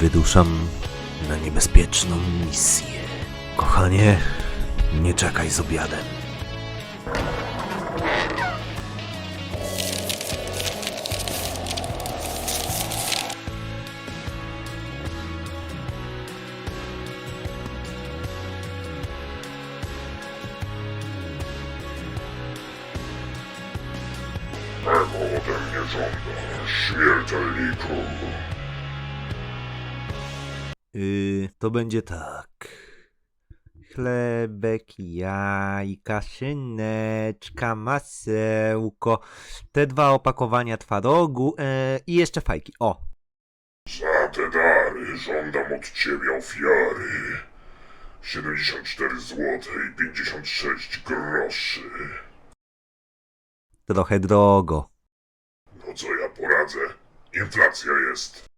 wyruszam na niebezpieczną misję. Kochanie, nie czekaj z obiadem. Czego ode mnie żądasz, śmiertelniku? Yy, to będzie tak. Chlebek, jajka, szyneczka, masełko, te dwa opakowania twarogu e, i jeszcze fajki. O, Za te dary żądam od ciebie ofiary. 74 złote i 56 groszy. trochę drogo. No co ja poradzę? Inflacja jest.